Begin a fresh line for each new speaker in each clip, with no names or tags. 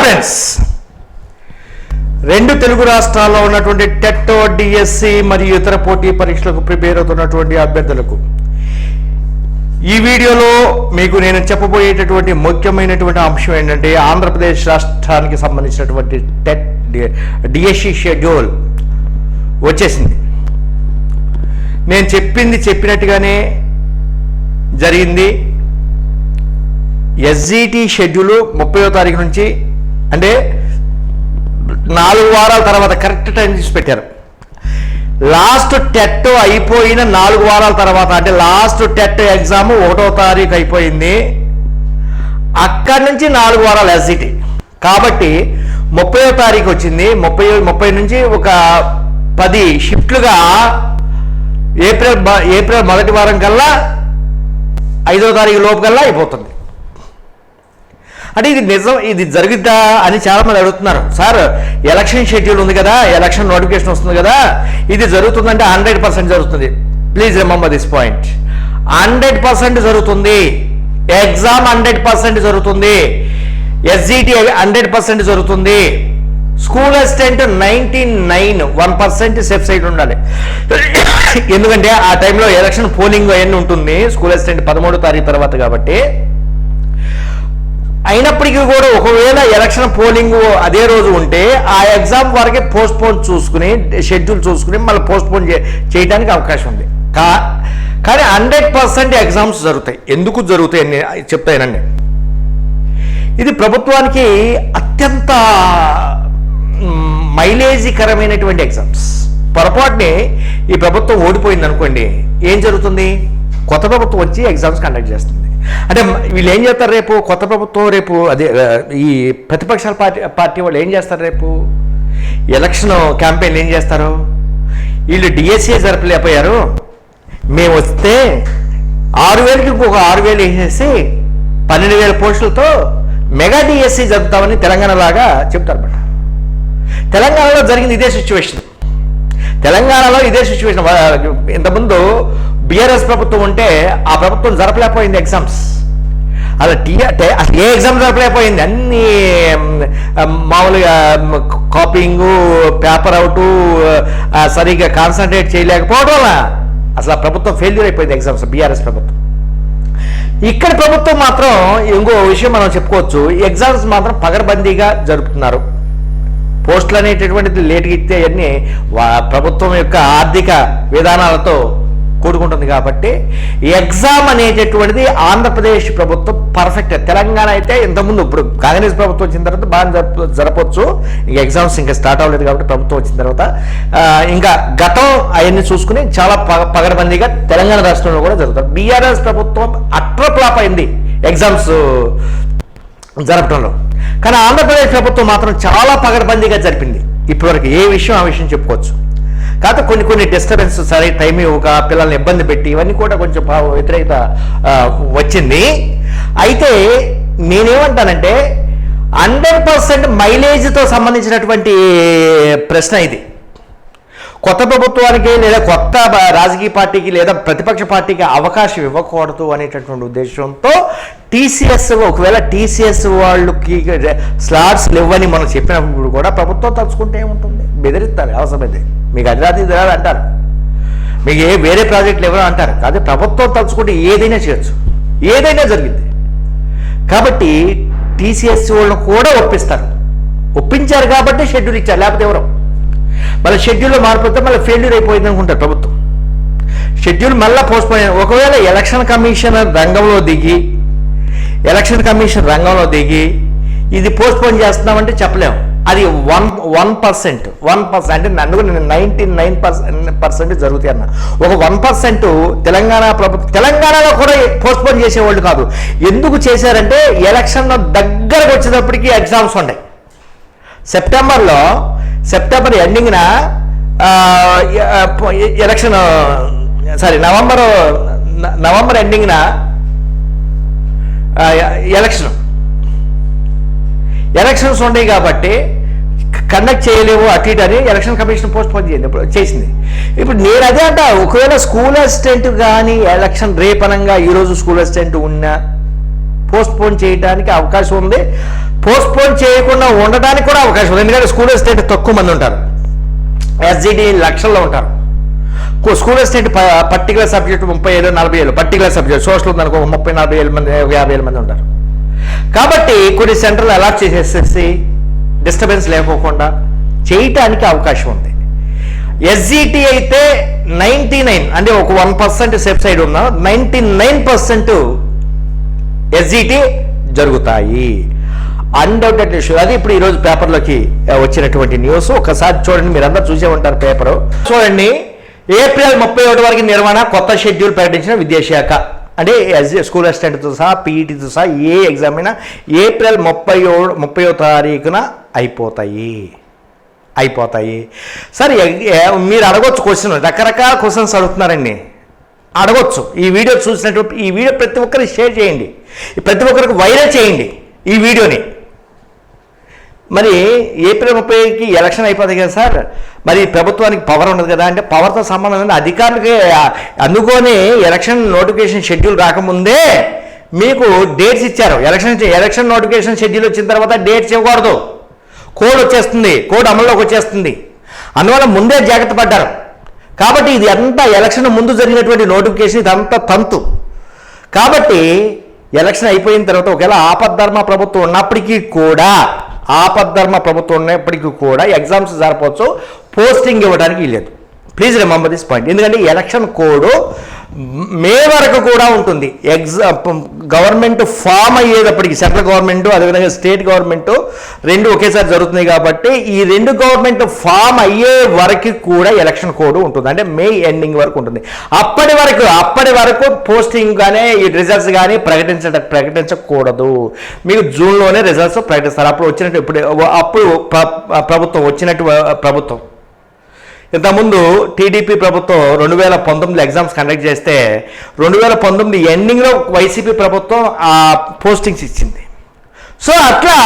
Friends రెండు తెలుగు రాష్ట్రాల్లో ఉన్నటువంటి టెట్టో డిఎస్సి మరియు ఇతర పోటీ పరీక్షలకు ప్రిపేర్ అవుతున్నటువంటి అభ్యర్థులకు. ఈ వీడియోలో మీకు నేను చెప్పబోయేటటువంటి ముఖ్యమైనటువంటి అంశం ఏంటంటే ఆంధ్రప్రదేశ్ రాష్ట్రానికి సంబంధించినటువంటి టెట్ డిఎస్సి షెడ్యూల్ వచ్చేసింది. నేను చెప్పింది చెప్పినట్టుగానే జరిగింది. ఎస్జిటి షెడ్యూల్ ముప్పయో తారీఖు నుంచి అంటే నాలుగు వారాల తర్వాత కరెక్ట్ టైం తీసి పెట్టారు. లాస్ట్ టెట్ అయిపోయిన నాలుగు వారాల తర్వాత అంటే లాస్ట్ టెట్ ఎగ్జామ్ ఒకటో తారీఖు అయిపోయింది. అక్కడి నుంచి నాలుగు వారాలు ఎస్జిటి కాబట్టి ముప్పయో తారీఖు వచ్చింది. ముప్పై ముప్పై నుంచి ఒక పది షిఫ్ట్లుగా ఏప్రిల్ ఏప్రిల్ మొదటి వారం కల్లా ఐదో తారీఖు లోపు కల్లా అయిపోతుంది. అంటే ఇది నిజం ఇది జరుగుద్దా అని చాలా మంది అడుగుతున్నారు. సార్ ఎలక్షన్ షెడ్యూల్ ఉంది కదా ఎలక్షన్ నోటిఫికేషన్ వస్తుంది కదా ఇది జరుగుతుందంటే హండ్రెడ్ పర్సెంట్ జరుగుతుంది. Please remember this point. Hundred percent జరుగుతుంది. ఎగ్జామ్ హండ్రెడ్ పర్సెంట్ జరుగుతుంది. ఎస్జిటి హండ్రెడ్ పర్సెంట్ జరుగుతుంది. School assistant ninety nine one percent safe side ఉండాలి. ఎందుకంటే ఆ టైంలో ఎలక్షన్ పోలింగ్ అవన్నీ ఉంటుంది. స్కూల్ అసిస్టెంట్ పదమూడో తారీఖు తర్వాత కాబట్టి అయినప్పటికీ కూడా ఒకవేళ ఎలక్షన్ పోలింగ్ అదే రోజు ఉంటే ఆ ఎగ్జామ్ వరకే పోస్ట్ పోన్ చూసుకుని షెడ్యూల్ చూసుకుని మళ్ళీ పోస్ట్ పోన్ చేయడానికి అవకాశం ఉంది. కా కానీ హండ్రెడ్ పర్సెంట్ ఎగ్జామ్స్ జరుగుతాయి. ఎందుకు జరుగుతాయి అని చెప్తానండి ఇది ప్రభుత్వానికి అత్యంత మైలేజీకరమైనటువంటి ఎగ్జామ్స్. పొరపాటునే ఈ ప్రభుత్వం ఓడిపోయింది అనుకోండి ఏం జరుగుతుంది? కొత్త ప్రభుత్వం వచ్చి ఎగ్జామ్స్ కండక్ట్ చేస్తుంది. అంటే వీళ్ళు ఏం చేస్తారు రేపు? కొత్త ప్రభుత్వం రేపు అదే ఈ ప్రతిపక్షాల పార్టీ పార్టీ వాళ్ళు ఏం చేస్తారు రేపు? ఎలక్షన్ క్యాంపెయిన్ ఏం చేస్తారు? వీళ్ళు డిఎస్సీ జరపలేకపోయారు. మేము వస్తే ఆరు వేలకి ఇంకొక ఆరు వేలు వేసేసి పన్నెండు వేల పోస్టులతో మెగా డిఎస్సీ జరుపుతామని తెలంగాణలాగా చెప్తారు చెప్తారన్నమాట తెలంగాణలో జరిగింది ఇదే సిచ్యువేషన్ తెలంగాణలో ఇదే సిచ్యువేషన్ ఇంతకుముందు బీఆర్ఎస్ ప్రభుత్వం ఉంటే ఆ ప్రభుత్వం జరపలేకపోయింది ఎగ్జామ్స్ అలా టీఆర్ అసలు ఏ ఎగ్జామ్ జరపలేకపోయింది? అన్ని మామూలుగా కాపింగ్ పేపర్ అవుట్ సరిగ్గా కాన్సన్ట్రేట్ చేయలేకపోవడం వల్ల అసలు ఆ ప్రభుత్వం ఫెయిల్యూర్ అయిపోయింది ఎగ్జామ్స్ బీఆర్ఎస్ ప్రభుత్వం. ఇక్కడ ప్రభుత్వం మాత్రం ఇంకో విషయం మనం చెప్పుకోవచ్చు. ఎగ్జామ్స్ మాత్రం పగడబందీగా జరుపుతున్నారు. పోస్టులు అనేటటువంటిది లేట్గా ఇస్తే అన్నీ వా- ప్రభుత్వం యొక్క ఆర్థిక విధానాలతో కూడుకుంటుంది కాబట్టి ఎగ్జామ్ అనేటటువంటిది ఆంధ్రప్రదేశ్ ప్రభుత్వం పర్ఫెక్ట్ తెలంగాణ అయితే ఇంతకుముందు ఇప్పుడు కాంగ్రెస్ ప్రభుత్వం వచ్చిన తర్వాత బాగా జరప జరపవచ్చు ఇంకా ఎగ్జామ్స్ ఇంకా స్టార్ట్ అవ్వలేదు కాబట్టి ప్రభుత్వం వచ్చిన తర్వాత ఇంకా గతం అవన్నీ చూసుకుని చాలా పగ పగడబందీగా తెలంగాణ రాష్ట్రంలో కూడా జరుగుతారు. బీఆర్ఎస్ ప్రభుత్వం అట్రప్లాప్ అయింది ఎగ్జామ్స్ జరపడంలో కానీ ఆంధ్రప్రదేశ్ ప్రభుత్వం మాత్రం చాలా పగడబందీగా జరిపింది. ఇప్పటివరకు ఏ విషయం ఆ విషయం చెప్పుకోవచ్చు. కాకపోతే కొన్ని కొన్ని డిస్టర్బెన్స్ సరే టైం ఇవ్వక పిల్లల్ని ఇబ్బంది పెట్టి ఇవన్నీ కూడా కొంచెం వ్యతిరేకత వచ్చింది. అయితే నేనేమంటానంటే హండ్రెడ్ పర్సెంట్ మైలేజ్తో సంబంధించినటువంటి ప్రశ్న ఇది. కొత్త ప్రభుత్వానికి లేదా కొత్త రాజకీయ పార్టీకి లేదా ప్రతిపక్ష పార్టీకి అవకాశం ఇవ్వకూడదు అనేటటువంటి ఉద్దేశంతో టీసీఎస్ ఒకవేళ టీసీఎస్ వాళ్ళకి స్లాట్స్ లేవని మనం చెప్పినప్పుడు కూడా ప్రభుత్వం తలుచుకుంటే ఏముంటుంది? బెదిరిస్తారు అవసరమైతే. మీకు అది రాదు అంటారు. మీకు ఏ వేరే ప్రాజెక్టులు ఎవరో అంటారు. కాదు ప్రభుత్వం తలుచుకుంటే ఏదైనా చేయొచ్చు. ఏదైనా జరిగింది. కాబట్టి టీసీఎస్ వాళ్ళని కూడా ఒప్పిస్తారు. ఒప్పించారు కాబట్టి షెడ్యూల్ ఇచ్చారు లేకపోతే ఎవరో. మళ్ళీ షెడ్యూల్లో మారిపోతే మళ్ళీ ఫెయిల్యూర్ అయిపోయింది అనుకుంటారు ప్రభుత్వం. షెడ్యూల్ మళ్ళీ పోస్ట్పోన్ ఒకవేళ ఎలక్షన్ కమిషన్ రంగంలో దిగి ఎలక్షన్ కమిషన్ రంగంలో దిగి ఇది పోస్ట్పోన్ చేస్తున్నామంటే చెప్పలేము. అది one one percent one percent అంటే నన్ను నేను నైంటీ నైన్ పర్సెంట్ పర్సెంట్ జరుగుతాయి అన్న. ఒక వన్ పర్సెంట్ తెలంగాణ ప్రభుత్వం తెలంగాణలో కూడా పోస్ట్పోన్ చేసేవాళ్ళు కాదు. ఎందుకు చేశారంటే ఎలక్షన్ దగ్గరకు వచ్చేటప్పటికి ఎగ్జామ్స్ ఉన్నాయి సెప్టెంబర్లో సెప్టెంబర్ ఎండింగ్న ఎలక్షన్ సారీ నవంబర్ నవంబర్ ఎండింగ్న ఎలక్షన్. ఎలక్షన్స్ ఉన్నాయి కాబట్టి కండక్ట్ చేయలేము అటు ఇటు అని ఎలక్షన్ కమిషన్ పోస్ట్ పోన్ చేయండి. ఇప్పుడు చేసింది ఇప్పుడు నేను అదే అంట ఒకవేళ స్కూల్ అసిస్టెంట్ కానీ ఎలక్షన్ రేపనంగా ఈరోజు స్కూల్ అసిస్టెంట్ ఉన్నా పోస్ట్ పోన్ చేయడానికి అవకాశం ఉంది. పోస్ట్పోన్ చేయకుండా ఉండడానికి కూడా అవకాశం ఉంది. ఎందుకంటే స్కూల్ అసిస్టెంట్ తక్కువ మంది ఉంటారు. ఎస్జిడి లక్షల్లో ఉంటారు. స్కూల్ అసిస్టెంట్ ప- పర్టికులర్ సబ్జెక్ట్ ముప్పై ఏళ్ళు నలభై ఏళ్ళు పర్టికులర్ సబ్జెక్ట్ సోషల్ ఉందనుకో ముప్పై నలభై ఏళ్ళ మంది ఒక యాభై ఏళ్ళ మంది ఉంటారు. కాబట్టి కొన్ని సెంటర్లు అలాట్ చేసేసేసి డిస్టర్బెన్స్ లేకోకుండా చేయటానికి అవకాశం ఉంది. ఎస్జిటి అయితే నైంటీ నైన్ అంటే ఒక వన్ పర్సెంట్ సేఫ్ సైడ్ ఉన్న నైంటీ నైన్ పర్సెంట్ ఎస్జిటి జరుగుతాయి. అన్డౌటెడ్ ఇష్యూ అది ఇప్పుడు ఈరోజు పేపర్లోకి వచ్చినటువంటి న్యూస్ ఒకసారి చూడండి మీరందరూ చూసే ఉంటారు పేపరు. చూడండి ఏప్రిల్ ముప్పై ఒకటి వరకు నిర్వహణ కొత్త షెడ్యూల్ ప్రకటించిన విద్యాశాఖ. అంటే ఎస్ స్కూల్ అసిస్టెంట్తో సహా పీఈటీతో సహా ఏ ఎగ్జామ్ అయినా ఏప్రిల్ ముప్పై ముప్పై తారీఖున అయిపోతాయి. అయిపోతాయి. సరే మీరు అడగొచ్చు క్వశ్చన్ రకరకాల క్వశ్చన్స్ అడుగుతున్నారండి. అడగొచ్చు. ఈ వీడియో చూసినటువంటి ఈ వీడియో ప్రతి ఒక్కరికి షేర్ చేయండి. ప్రతి ఒక్కరికి వైరల్ చేయండి ఈ వీడియోని. మరి ఏప్రిల్ ముప్పైకి ఎలక్షన్ అయిపోతుంది కదా సార్. మరి ప్రభుత్వానికి పవర్ ఉండదు కదా. అంటే పవర్తో సంబంధం ఉంది అధికారులకి అందుకొని ఎలక్షన్ నోటిఫికేషన్ షెడ్యూల్ రాకముందే మీకు డేట్స్ ఇచ్చారు. ఎలక్షన్ ఎలక్షన్ నోటిఫికేషన్ షెడ్యూల్ వచ్చిన తర్వాత డేట్స్ ఇవ్వకూడదు. కోడ్ వచ్చేస్తుంది కోడ్ అమల్లోకి వచ్చేస్తుంది. అందువల్ల ముందే జాగ్రత్త పడ్డారు. కాబట్టి ఇది అంతా ఎలక్షన్ ముందు జరిగినటువంటి నోటిఫికేషన్ ఇదంతా తంతు. కాబట్టి ఎలక్షన్ అయిపోయిన తర్వాత ఒకవేళ ఆపద్ధర్మ ప్రభుత్వం ఉన్నప్పటికీ కూడా ఆపద్ధర్మ ప్రభుత్వం ఉన్నప్పటికీ కూడా ఎగ్జామ్స్ జరపవచ్చు పోస్టింగ్ ఇవ్వడానికి లేదు ప్లీజ్ రిమంబర్ దిస్ పాయింట్ ఎందుకంటే ఎలక్షన్ కోడ్ మే వరకు కూడా ఉంటుంది. ఎగ్జ గవర్నమెంట్ ఫామ్ అయ్యేటప్పటికి సెంట్రల్ గవర్నమెంట్ అదేవిధంగా స్టేట్ గవర్నమెంట్ రెండు ఒకేసారి జరుగుతున్నాయి కాబట్టి ఈ రెండు గవర్నమెంట్ ఫామ్ అయ్యే వరకు కూడా ఎలక్షన్ కోడ్ ఉంటుంది. అంటే మే ఎండింగ్ వరకు ఉంటుంది. అప్పటి వరకు అప్పటి వరకు పోస్టింగ్ కానీ ఈ రిజల్ట్స్ కానీ ప్రకటించ ప్రకటించకూడదు. మీకు జూన్లోనే రిజల్ట్స్ ప్రకటిస్తారు. అప్పుడు వచ్చినట్టు ఇప్పుడు అప్పుడు ప్రభుత్వం వచ్చినట్టు ప్రభుత్వం ఇంతకుముందు టీడీపీ ప్రభుత్వం రెండు వేల పంతొమ్మిది ఎగ్జామ్స్ కండక్ట్ చేస్తే రెండు వేల పంతొమ్మిది ఎండింగ్లో వైసీపీ ప్రభుత్వం ఆ పోస్టింగ్స్ ఇచ్చింది. సో అట్లా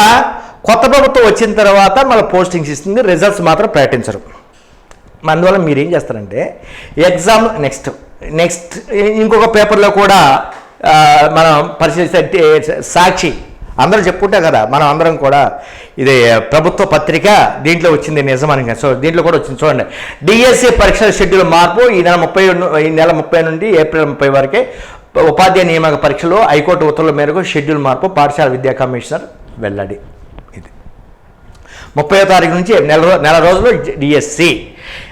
కొత్త ప్రభుత్వం వచ్చిన తర్వాత మళ్ళీ పోస్టింగ్స్ ఇస్తుంది రిజల్ట్స్ మాత్రం ప్రకటించరు. అందువల్ల మీరు ఏం చేస్తారంటే ఎగ్జామ్ నెక్స్ట్ నెక్స్ట్ ఇంకొక పేపర్లో కూడా మనం పరిశీలిస్తే సాక్షి అందరూ చెప్పుకుంటాం కదా మనం అందరం కూడా ఇది ప్రభుత్వ పత్రిక దీంట్లో వచ్చింది నిజమని సో దీంట్లో కూడా వచ్చింది. చూడండి. డిఎస్సి పరీక్షల షెడ్యూల్ మార్పు ఈ నెల ముప్పై ఈ నెల ముప్పై నుండి ఏప్రిల్ ముప్పై వరకే ఉపాధ్యాయ నియామక పరీక్షలు హైకోర్టు ఉత్తర్వుల మేరకు షెడ్యూల్ మార్పు పాఠశాల విద్యా కమిషనర్ వెల్లడి. ఇది. ముప్పై తారీఖు నుంచి నెల నెల రోజులు డిఎస్సి.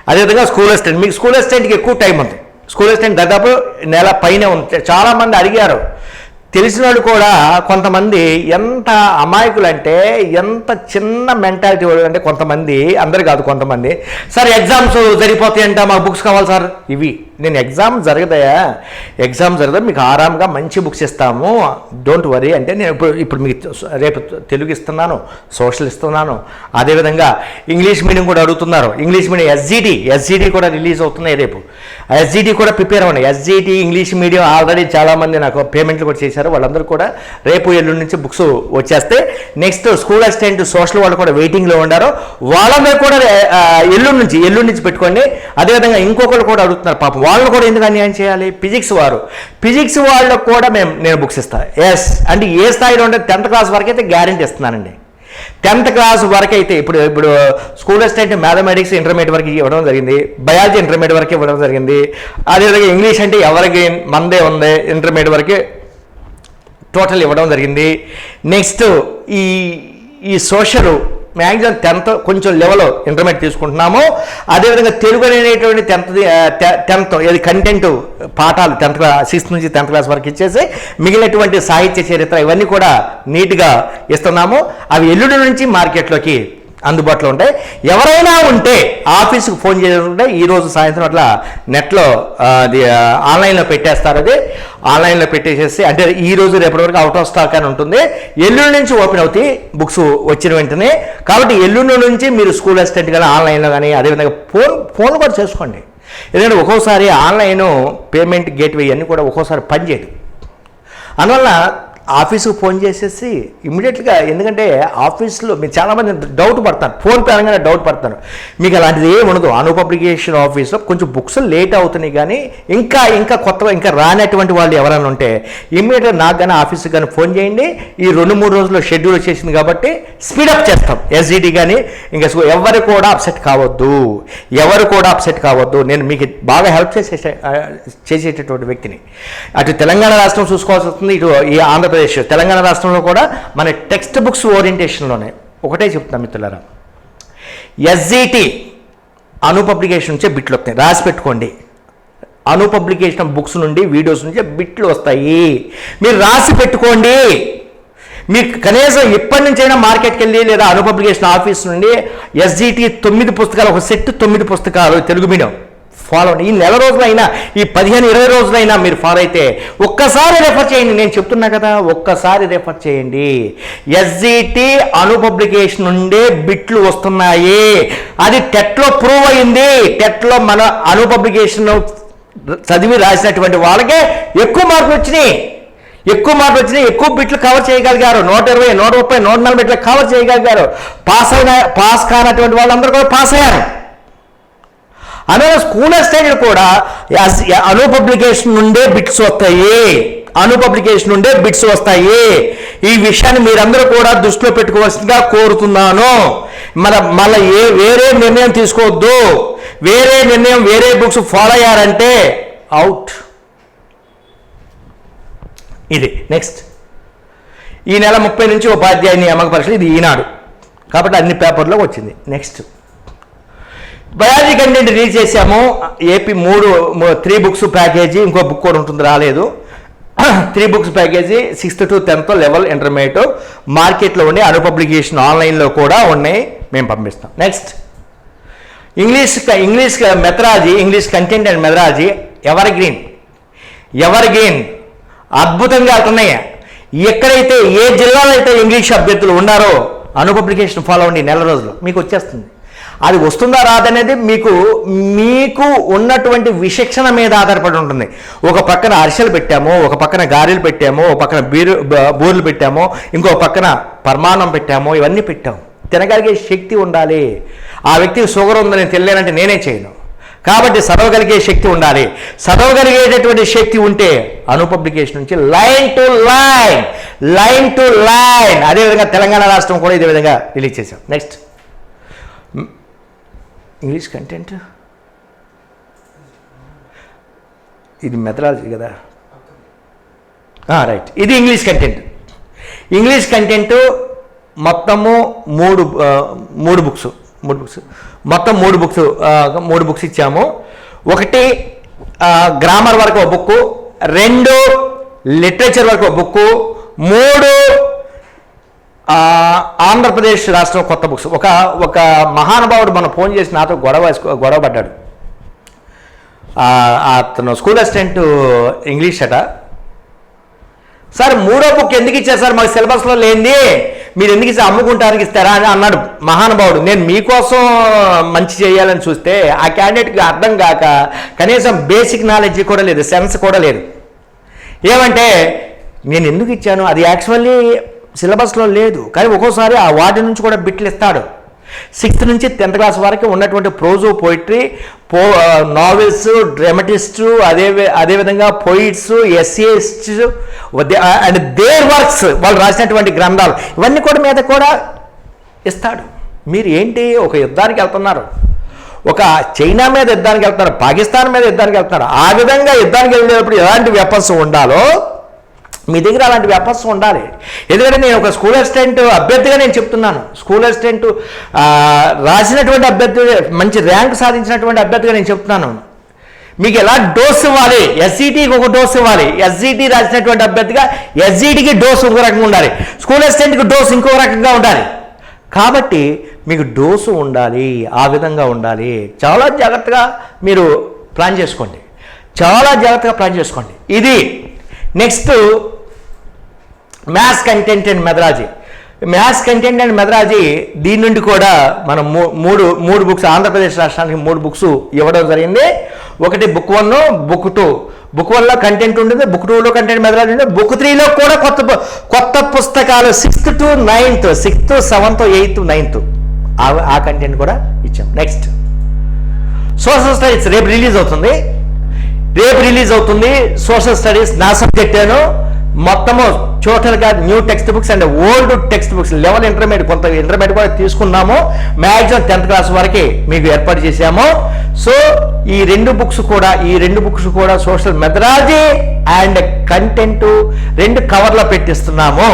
అదేవిధంగా స్కూల్ అసిస్టెంట్. మీకు స్కూల్ అసిస్టెంట్కి ఎక్కువ టైం ఉంది. స్కూల్ అసిస్టెంట్ దాదాపు నెల పైన ఉంది. చాలామంది అడిగారు. తెలిసిన వాళ్ళు కూడా కొంతమంది ఎంత అమాయకులు అంటే ఎంత చిన్న మెంటాలిటీ వాళ్ళు అంటే కొంతమంది అందరు కాదు కొంతమంది. సార్ ఎగ్జామ్స్ జరిగిపోతాయంట మాకు బుక్స్ కావాలి సార్. ఇవి. నేను ఎగ్జామ్ జరగదయా? ఎగ్జామ్ జరగదు మీకు ఆరాంగా మంచి బుక్స్ ఇస్తాము. డోంట్ వరీ అంటే నేను ఇప్పుడు ఇప్పుడు మీకు రేపు తెలుగు ఇస్తున్నాను సోషల్ ఇస్తున్నాను. అదేవిధంగా ఇంగ్లీష్ మీడియం కూడా అడుగుతున్నారు. ఇంగ్లీష్ మీడియం ఎస్జిటి ఎస్జిటి కూడా రిలీజ్ అవుతున్నాయి రేపు. ఎస్జిటి కూడా ప్రిపేర్ అవ్వండి. ఎస్జిటి ఇంగ్లీష్ మీడియం ఆల్రెడీ చాలామంది నాకు పేమెంట్లు కూడా చేశారు. వాళ్ళందరూ కూడా రేపు ఎల్లుండి నుంచి బుక్స్ వచ్చేస్తే నెక్స్ట్ స్కూల్ అసిస్టెంట్ సోషల్ వాళ్ళు కూడా వెయిటింగ్లో ఉండారు. వాళ్ళందరూ కూడా ఎల్లుండి నుంచి ఎల్లుండి నుంచి పెట్టుకోండి. అదేవిధంగా ఇంకొకరు కూడా అడుగుతున్నారు. పాపం వాళ్ళని కూడా ఎందుకు అన్యాయం చేయాలి? ఫిజిక్స్ వారు. ఫిజిక్స్ వాళ్ళకు కూడా మేము నేను బుక్స్ ఇస్తాను ఎస్ అంటే ఏ స్థాయిలో ఉంటే టెన్త్ క్లాస్ వరకు అయితే గ్యారంటీ ఇస్తున్నానండి. టెన్త్ క్లాస్ వరకు అయితే ఇప్పుడు ఇప్పుడు స్కూల్ అసిస్టెంట్ మ్యాథమెటిక్స్ ఇంటర్మీడియట్ వరకు ఇవ్వడం జరిగింది. బయాలజీ ఇంటర్మీడియట్ వరకు ఇవ్వడం జరిగింది. అదేవిధంగా ఇంగ్లీష్ అంటే ఎవరికి మందే ఉంది. ఇంటర్మీడియట్ వరకు టోటల్ ఇవ్వడం జరిగింది. నెక్స్ట్ ఈ ఈ సోషల్ మ్యాక్సిమం టెన్త్ కొంచెం లెవెల్ ఇంటర్మీడియట్ తీసుకుంటున్నాము. అదేవిధంగా తెలుగు అనేటువంటి టెన్త్ టెన్త్ ఏది కంటెంట్ పాఠాలు టెన్త్ క్లాస్ సిక్స్త్ నుంచి టెన్త్ క్లాస్ వరకు ఇచ్చేసి మిగిలినటువంటి సాహిత్య చరిత్ర ఇవన్నీ కూడా నీట్గా ఇస్తున్నాము. అవి ఎల్లుడి నుంచి మార్కెట్లోకి అందుబాటులో ఉంటాయి. ఎవరైనా ఉంటే ఆఫీస్కి ఫోన్ చేయాలంటే ఈ రోజు సాయంత్రం అట్లా నెట్లో అది ఆన్లైన్లో పెట్టేస్తారు అది. ఆన్లైన్లో పెట్టేసేసి అంటే ఈ రోజు రేపటి వరకు అవుట్ ఆఫ్ స్టాక్ అని ఉంటుంది. ఎల్లుండి నుంచి ఓపెన్ అవుతాయి బుక్స్ వచ్చిన వెంటనే. కాబట్టి ఎల్లుండి నుంచి మీరు స్కూల్ అసిస్టెంట్ కానీ ఆన్లైన్లో కానీ అదేవిధంగా ఫోన్ ఫోన్ కూడా చేసుకోండి. ఎందుకంటే ఒక్కోసారి ఆన్లైన్ పేమెంట్ గేట్వే అన్నీ కూడా ఒక్కోసారి పనిచేయదు. అందువల్ల ఆఫీసుకు ఫోన్ చేసేసి ఇమ్మీడియట్గా ఎందుకంటే ఆఫీస్లో మీరు చాలామంది డౌట్ పడతాను ఫోన్ పే డౌట్ పడతాను మీకు అలాంటిది ఏమి ఉండదు. అను పబ్లికేషన్ ఆఫీస్లో కొంచెం బుక్స్ లేట్ అవుతున్నాయి కానీ ఇంకా ఇంకా కొత్తగా ఇంకా రానటువంటి వాళ్ళు ఎవరైనా ఉంటే ఇమ్మీడియట్గా నాకు కానీ ఆఫీస్కి కానీ ఫోన్ చేయండి. ఈ రెండు మూడు రోజుల్లో షెడ్యూల్ వచ్చేసింది కాబట్టి స్పీడప్ చేస్తాం. ఎస్జిటి కానీ ఇంకా ఎవరు కూడా అప్సెట్ కావద్దు. ఎవరు కూడా అప్సెట్ కావద్దు. నేను మీకు బాగా హెల్ప్ చేసే చేసేటటువంటి వ్యక్తిని. అటు తెలంగాణ రాష్ట్రం చూసుకోవాల్సి వస్తుంది. ఇటు ఈ ఆంధ్రప్రదేశ్ తెలంగాణ రాష్ట్రంలో కూడా మన టెక్స్ట్ బుక్స్ ఓరియంటేషన్లోనే. ఒకటే చెప్తున్నా మిత్రులారా. ఎస్జిటి అను పబ్లికేషన్ నుంచే బిట్లు వస్తాయి. రాసి పెట్టుకోండి. అను పబ్లికేషన్ బుక్స్ నుండి వీడియోస్ నుంచే బిట్లు వస్తాయి. మీరు రాసి పెట్టుకోండి. మీకు కనీసం ఇప్పటి నుంచైనా మార్కెట్కి వెళ్ళి లేదా అను పబ్లికేషన్ ఆఫీస్ నుండి ఎస్జిటి తొమ్మిది పుస్తకాలు ఒక సెట్ తొమ్మిది పుస్తకాలు తెలుగు మీడియం. ఫాలో ఈ నెల రోజులైనా ఈ పదిహేను ఇరవై రోజులైనా మీరు ఫాలో అయితే ఒక్కసారి రెఫర్ చేయండి. నేను చెప్తున్నా కదా ఒక్కసారి రెఫర్ చేయండి. ఎస్జిటి అను పబ్లికేషన్ నుండే బిట్లు వస్తున్నాయి. అది టెట్లో ప్రూవ్ అయింది. టెట్లో మన అను పబ్లికేషన్ చదివి రాసినటువంటి వాళ్ళకే ఎక్కువ మార్కులు వచ్చినాయి. ఎక్కువ మార్కులు వచ్చినాయి. ఎక్కువ బిట్లు కవర్ చేయగలిగారు. నూట ఇరవై నూట ముప్పై నూట నలభై బిట్లు కవర్ చేయగలిగారు. పాస్ అయిన పాస్ కానటువంటి వాళ్ళందరూ కూడా పాస్ అయ్యారు. అలాగే స్కూల్ సైడ్ కూడా యాస్- యా- అను పబ్లికేషన్ నుండే బిట్స్ వస్తాయి. అను పబ్లికేషన్ నుండే బిట్స్ వస్తాయి. ఈ విషయాన్ని మీరందరూ కూడా దృష్టిలో పెట్టుకోవాల్సిందిగా కోరుతున్నాను. మన మళ్ళీ ఏ వేరే నిర్ణయం తీసుకోవద్దు. వేరే నిర్ణయం వేరే బుక్స్ ఫాలో అయ్యారంటే అవుట్ ఇది నెక్స్ట్ ఈ నెల ముప్పై నుంచి ఉపాధ్యాయ నియామక పరీక్షలు ఇది ఈనాడు. కాబట్టి అన్ని పేపర్లో వచ్చింది. నెక్స్ట్ బయాలజీ కంటెంట్ రిలీజ్ చేశాము. ఏపీ మూడు త్రీ బుక్స్ ప్యాకేజీ ఇంకో బుక్ కూడా ఉంటుంది రాలేదు. Three books package sixth to tenth level intermediate. మార్కెట్లో ఉండే అను పబ్లికేషన్ ఆన్లైన్లో కూడా ఉన్నాయి. మేము పంపిస్తాం. Next English English methodology English content and methodology evergreen evergreen అద్భుతంగా వెళ్తున్నాయి ఎక్కడైతే ఏ జిల్లాలో అయితే ఇంగ్లీష్ అభ్యర్థులు ఉన్నారో అను పబ్లికేషన్ ఫాలో అవ్వండి నెల రోజులు. మీకు వచ్చేస్తుంది. అది వస్తుందా రాదనేది మీకు మీకు ఉన్నటువంటి విశిక్షణ మీద ఆధారపడి ఉంటుంది. ఒక పక్కన అరిసెలు పెట్టాము ఒక పక్కన గారెలు పెట్టాము ఒక పక్కన బీరు బ- బూరెలు పెట్టాము ఇంకో పక్కన పరమాన్నం పెట్టాము ఇవన్నీ పెట్టాము. తినగలిగే శక్తి ఉండాలి. ఆ వ్యక్తికి షుగర్ ఉందని తెలియనంటే నేనే చేయను. కాబట్టి చదవగలిగే శక్తి ఉండాలి. చదవగలిగేటటువంటి శక్తి ఉంటే అను పబ్లికేషన్ నుంచి line to line line to line. అదేవిధంగా తెలంగాణ రాష్ట్రం కూడా ఇదే విధంగా రిలీజ్ చేశాం. నెక్స్ట్. English content? ఇది మెథడాలజీ కదా. రైట్ ఇది ఇంగ్లీష్ కంటెంట్. ఇంగ్లీష్ కంటెంట్ మొత్తము మూడు మూడు బుక్స్ మూడు బుక్స్. మొత్తం మూడు బుక్స్ మూడు బుక్స్ ఇచ్చాము. ఒకటి గ్రామర్ వరకు ఒక బుక్ రెండు లిటరేచర్ వరకు ఒక బుక్ మూడు ఆంధ్రప్రదేశ్ రాష్ట్రం కొత్త బుక్స్. ఒక ఒక మహానుభావుడు మనం ఫోన్ చేసి నాతో గొడవ వేసుకో- గొడవ పడ్డాడు. అతను స్కూల్ అసిస్టెంట్ ఇంగ్లీష్ అట. సార్ మూడో బుక్ ఎందుకు ఇచ్చారు సార్? మాకు సిలబస్లో లేనిది. మీరు ఎందుకు ఇచ్చి అమ్ముకుంటానికి ఇస్తారా? అని అన్నాడు మహానుభావుడు. నేను మీకోసం మంచి చేయాలని చూస్తే ఆ క్యాండిడేట్కి అర్థం కాక కనీసం బేసిక్ నాలెడ్జ్ కూడా లేదు సెన్స్ కూడా లేదు. ఏమంటే నేను ఎందుకు ఇచ్చాను? అది యాక్చువల్లీ సిలబస్లో లేదు. కానీ ఒక్కోసారి ఆ వాటి నుంచి కూడా బిట్లు ఇస్తాడు. సిక్స్త్ నుంచి టెన్త్ క్లాస్ వరకు ఉన్నటువంటి ప్రోజు పోయిటరీ పో నావెల్స్ డ్రామటిస్టు అదే అదేవిధంగా poets essayist and their works వాళ్ళు రాసినటువంటి గ్రంథాలు. ఇవన్నీ కూడా మీద కూడా ఇస్తాడు. మీరు ఏంటి ఒక యుద్ధానికి వెళ్తున్నారు? ఒక చైనా మీద యుద్ధానికి వెళ్తున్నారు? పాకిస్తాన్ మీద యుద్ధానికి వెళ్తున్నారు? ఆ విధంగా యుద్ధానికి వెళ్ళేటప్పుడు ఎలాంటి వెపన్స్ ఉండాలో మీ దగ్గర అలాంటి వెపన్స్ ఉండాలి. ఎందుకంటే నేను ఒక స్కూల్ అసిస్టెంట్ అభ్యర్థిగా నేను చెప్తున్నాను. స్కూల్ అసిస్టెంట్ రాసినటువంటి అభ్యర్థి మంచి ర్యాంక్ సాధించినటువంటి అభ్యర్థిగా నేను చెప్తున్నాను. మీకు ఎలా డోస్ ఇవ్వాలి? ఎస్సీటీకి ఒక డోస్ ఇవ్వాలి. ఎస్సీటీ రాసినటువంటి అభ్యర్థిగా ఎస్సీటీకి డోస్ ఒక రకంగా ఉండాలి. స్కూల్ అసిస్టెంట్కి డోస్ ఇంకో రకంగా ఉండాలి. కాబట్టి మీకు డోసు ఉండాలి ఆ విధంగా ఉండాలి. చాలా జాగ్రత్తగా మీరు ప్లాన్ చేసుకోండి. చాలా జాగ్రత్తగా ప్లాన్ చేసుకోండి. ఇది next maths content and methodology maths content and methodology దీని నుండి కూడా మనం మూ- మూడు మూడు బుక్స్ ఆంధ్రప్రదేశ్ రాష్ట్రానికి మూడు బుక్స్ ఇవ్వడం జరిగింది. ఒకటి book one book two book వన్లో కంటెంట్ ఉంటుంది బుక్ టూలో కంటెంట్ మెదలాలి ఉంటుంది బుక్ త్రీలో కూడా కొత్త కొత్త పుస్తకాలు sixth to ninth sixth seventh eighth ninth ఆ కంటెంట్ కూడా ఇచ్చాం. నెక్స్ట్ సోషల్ స్టడీస్ రేపు రిలీజ్ అవుతుంది. రేపు రిలీజ్ అవుతుంది. సోషల్ స్టడీస్ నా సబ్జెక్టేను మొత్తము టోటల్గా new textbooks and old textbooks level intermediate కొంత ఇంటర్మీడియట్ కూడా తీసుకున్నాము. మ్యాక్సిమం టెన్త్ క్లాస్ వరకే మీకు ఏర్పాటు చేశాము. సో ఈ రెండు బుక్స్ కూడా ఈ రెండు బుక్స్ కూడా సోషల్ మెథడాలజీ అండ్ కంటెంట్ రెండు కవర్లో పెట్టిస్తున్నాము.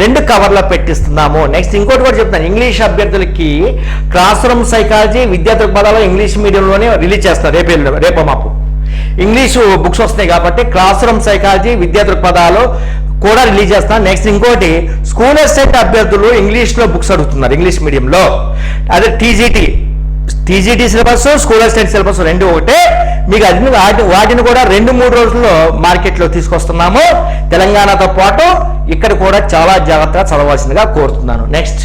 రెండు కవర్లో పెట్టిస్తున్నాము. నెక్స్ట్ ఇంకోటి కూడా చెప్తాను ఇంగ్లీష్ అభ్యర్థులకి క్లాస్ రూమ్ సైకాలజీ విద్యా దృక్పథాలు ఇంగ్లీష్ మీడియంలోనే రిలీజ్ చేస్తారు. రేపు రేపు మాపు. ఇంగ్లీషు బుక్స్ వస్తాయి కాబట్టి క్లాస్ రూమ్ సైకాలజీ విద్యా దృక్పథాలు కూడా రిలీజ్ చేస్తాను నెక్స్ట్ ఇంకోటి స్కూల్ సెట్ అభ్యర్థులు ఇంగ్లీష్లో బుక్స్ అడుగుతున్నారు ఇంగ్లీష్ మీడియంలో. అదే TGT. TGT syllabus school assistant syllabus రెండు ఒకటే. మీకు అది వాటి వాటిని కూడా రెండు మూడు రోజుల్లో మార్కెట్లో తీసుకొస్తున్నాము. తెలంగాణతో పాటు ఇక్కడ కూడా చాలా జాగ్రత్తగా చదవాల్సిందిగా కోరుతున్నాను. Next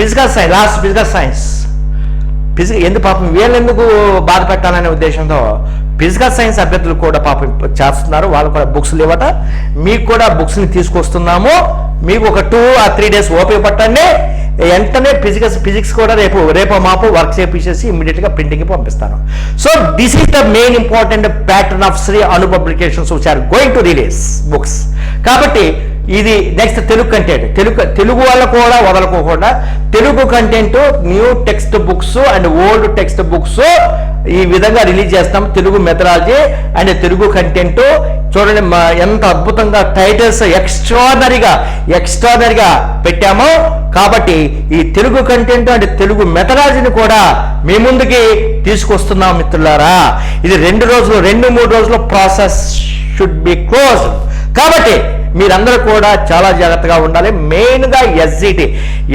physical science last physical science. Physical ఎందుకు పాపం? వీళ్ళు ఎందుకు బాధ పెట్టాలనే ఉద్దేశంతో ఫిజికల్ సైన్స్ అభ్యర్థులు కూడా పాపం చేస్తున్నారు. వాళ్ళు కూడా బుక్స్ ఇవ్వట. మీకు కూడా బుక్స్ని తీసుకొస్తున్నాము. మీకు ఒక టూ ఆ త్రీ డేస్ ఓపిక పట్టండి. వెంటనే ఫిజికల్స్ ఫిజిక్స్ కూడా రేపు రేపు మాపు వర్క్ చేపించేసి ఇమ్మీడియట్గా ప్రింటింగ్కి పంపిస్తాను. So this is the main important pattern of Sri Anu publications which are going to release books కాబట్టి ఇది నెక్స్ట్ తెలుగు కంటెంట్ తెలుగు తెలుగు వాళ్ళ కూడా వదలకోకుండా Telugu content new textbooks and old textbooks ఈ విధంగా రిలీజ్ చేస్తాం. Telugu methodology and Telugu content చూడండి మా- ఎంత అద్భుతంగా టైటిల్స్ ఎక్స్ట్రాడనరీగా ఎక్స్ట్రాడనరీగా పెట్టామో. కాబట్టి ఈ తెలుగు కంటెంట్ అండ్ తెలుగు మెథడాలజీని కూడా మీ ముందుకి తీసుకొస్తున్నాం మిత్రులారా. ఇది రెండు రోజులు రెండు మూడు రోజుల ప్రాసెస్ షుడ్ బి క్లోజ్ కాబట్టి మీరందరూ కూడా చాలా జాగ్రత్తగా ఉండాలి. మెయిన్గా ఎస్జిటి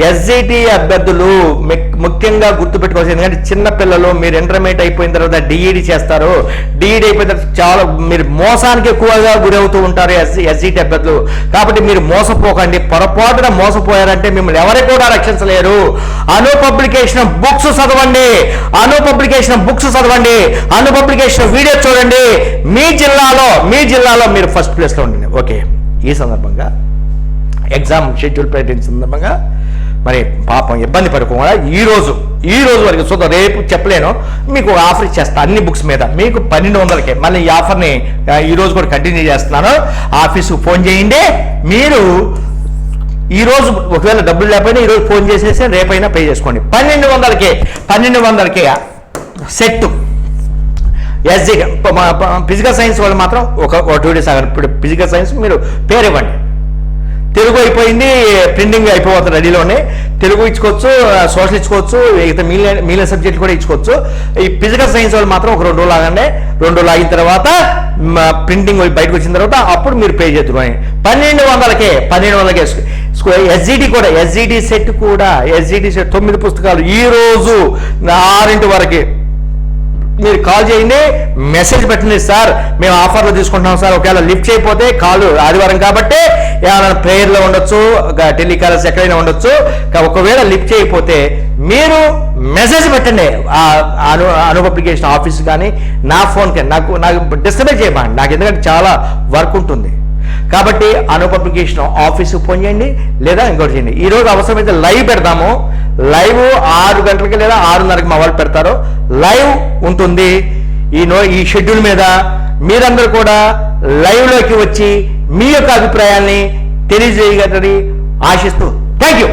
ఎస్జిటి అభ్యర్థులు ముఖ్యంగా గుర్తుపెట్టుకోవాల్సింది ఎందుకంటే చిన్నపిల్లలు మీరు ఇంటర్మీడియట్ అయిపోయిన తర్వాత డిఈడి చేస్తారు. డిఈడి అయిపోయిన తర్వాత చాలా మీరు మోసానికి ఎక్కువగా గురవుతూ ఉంటారు ఎస్ ఎస్జిటి అభ్యర్థులు. కాబట్టి మీరు మోసపోకండి. పొరపాటున మోసపోయారంటే మిమ్మల్ని ఎవరు కూడా రక్షించలేరు. అను పబ్లికేషన్ బుక్స్ చదవండి. అను పబ్లికేషన్ బుక్స్ చదవండి. అను పబ్లికేషన్ వీడియో చూడండి. మీ జిల్లాలో మీ జిల్లాలో మీరు ఫస్ట్ ప్లేస్లో ఉండండి. ఓకే ఈ సందర్భంగా ఎగ్జామ్ షెడ్యూల్ పెట్టిన సందర్భంగా మరి పాపం ఇబ్బంది పడుకోకుండా ఈరోజు ఈ రోజు వరకు చూద్దాం రేపు చెప్పలేను మీకు ఒక ఆఫర్ ఇచ్చేస్తా అన్ని బుక్స్ మీద. మీకు పన్నెండు వందలకే మళ్ళీ ఈ ఆఫర్ని ఈరోజు కూడా కంటిన్యూ చేస్తున్నాను. ఆఫీసుకు ఫోన్ చేయండి. మీరు ఈరోజు ఒకవేళ డబ్బులు లేకపోయినా ఈరోజు ఫోన్ చేసేసి రేపైనా పే చేసుకోండి. పన్నెండు వందలకే పన్నెండు వందలకే సెట్ ఎస్జీ ఫిజికల్ సైన్స్ వాళ్ళు మాత్రం ఒక టూ డేస్ ఆగండి ఇప్పుడు ఫిజికల్ సైన్స్ మీరు పేరు ఇవ్వండి. తెలుగు అయిపోయింది ప్రింటింగ్ అయిపోతుంది రెడీలోనే తెలుగు ఇచ్చుకోవచ్చు సోషల్ ఇచ్చుకోవచ్చు మిగతా మిగిలిన మిగిలిన సబ్జెక్ట్ కూడా ఇచ్చుకోవచ్చు. ఈ ఫిజికల్ సైన్స్ వాళ్ళు మాత్రం ఒక రెండు రోజులు ఆగండి రెండు రోజులు ఆగిన తర్వాత ప్రింటింగ్ బయటకు వచ్చిన తర్వాత అప్పుడు మీరు పే చేద్దరు అని. పన్నెండు వందలకే పన్నెండు వందలకే ఎస్జిటి కూడా ఎస్జిటి సెట్ కూడా ఎస్జిటి సెట్ తొమ్మిది పుస్తకాలు ఈ రోజు ఆరింటి వరకే. మీరు కాల్ చేయండి మెసేజ్ పెట్టండి సార్. మేము ఆఫర్లో తీసుకుంటున్నాం సార్. ఒకవేళ లిఫ్ట్ చేయకపోతే కాల్ ఆదివారం కాబట్టి ఏమైనా ప్రేయర్లో ఉండొచ్చు టెలికాలర్స్ ఎక్కడైనా ఉండొచ్చు. ఒకవేళ లిఫ్ట్ చేయకపోతే మీరు మెసేజ్ పెట్టండి. అను అను ఆఫీస్ కానీ నా ఫోన్కి. నాకు నాకు డిస్టర్బ్ చేయమండి నాకు ఎందుకంటే చాలా వర్క్ ఉంటుంది. కాబట్టి అను పబ్లికేషన్ ఆఫీస్కి ఫోన్ చేయండి లేదా ఇంకోటి చేయండి. ఈరోజు అవసరమైతే లైవ్ పెడదాము. లైవ్ ఆరు గంటలకి లేదా ఆరున్నరకి మా వాళ్ళు పెడతారు. లైవ్ ఉంటుంది. ఈ నో ఈ షెడ్యూల్ మీద మీరందరూ కూడా లైవ్లోకి వచ్చి మీ యొక్క అభిప్రాయాల్ని తెలియజేయగలరని ఆశిస్తూ థ్యాంక్ యూ